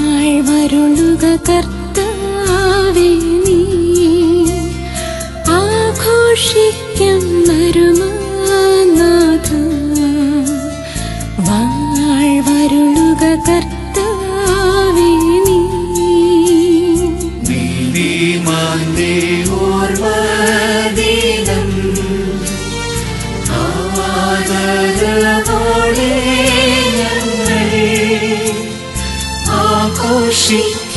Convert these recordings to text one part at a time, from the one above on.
താഴ്വരുളുക കർത്താവേ നീ. ആഘോഷിക്കം വരുമാനാഥ വാഴ്വരുളുക കർത്താവേ നീ. നീതിമാന്റെ ഓർമ്മ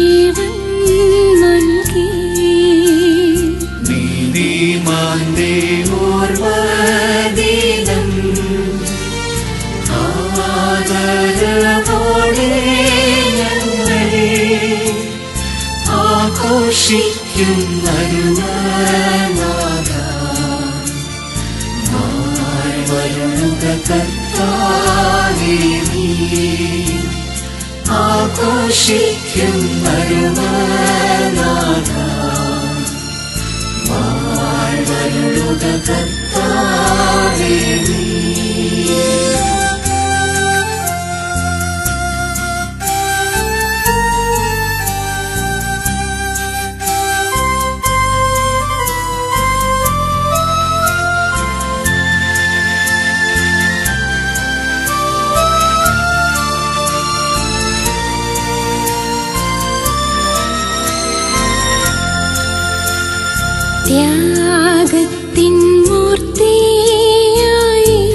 ജീവൻ നൽകി. നീതിമാന്റെ ഓർവദീനം ആദരവോടെ ഞങ്ങളെ ആഘോഷിക്കും വരുവാനാഥ വരുക കർത്താവേ നീ. ആഘോഷിക്കും വരുവാനാഥ ത്യാഗത്തിൻ മൂർത്തിയായി.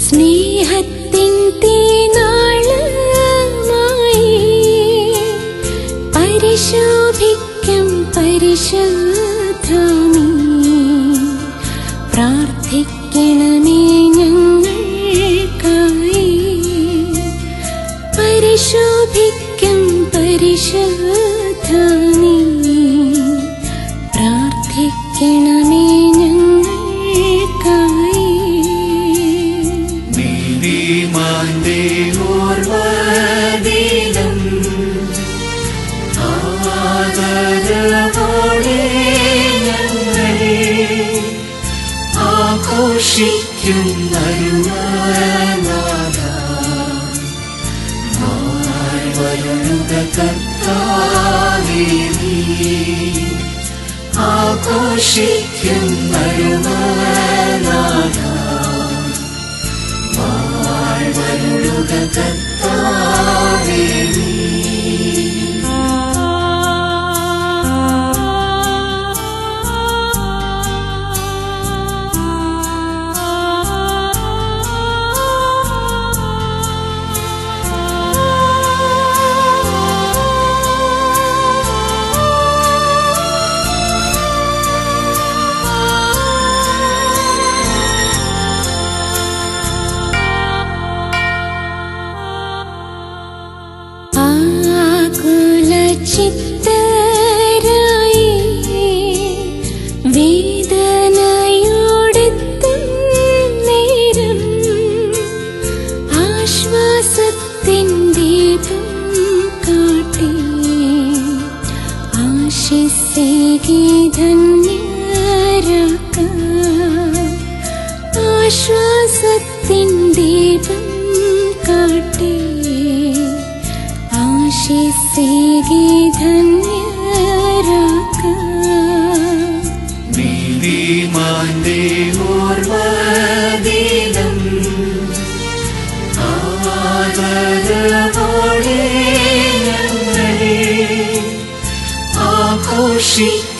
സ്നേഹത്തിൻ തീനാളമായി. പരിശോഭിക്കും പരിശുദ്ധാമി. പ്രാർത്ഥിക്കണമേ ഞങ്ങൾക്കായി. പരിശോഭിക്കും പരിശുദ്ധാമി. പ്രാർത്ഥിക്കണമേ ഞങ്ങൾക്കായി നീതിമാന്റെ ഓർവദീനം ആദരവോടെ ഞങ്ങളെ ആഘോഷിക്കും വരുവാനാഥ വരുക കർത്താവേ നീ ആഘോഷിക്കും വരുവാനാഥ വാഴ്വരുളുക കർത്താവേ ആശ്വാസത്തിൻ ദീപം കാട്ടി. ആശിസേകി ധന്യരാക്കാം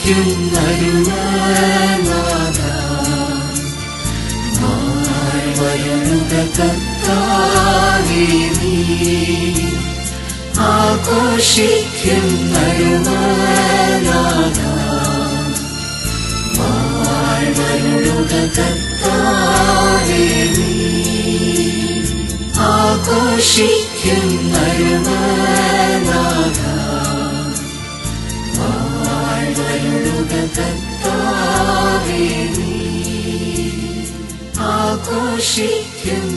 ക്ഷമിക്കുന്നരുണനാഥ വരുന്നുക കർത്താവേ നീ ആഘോഷിക്കുന്നരുണനാഥ വരുന്നുക കർത്താവേ നീ ആഘോഷിക്കുന്നരുണനാഥ കർത്താവേ നീ ആഘോഷിക്കും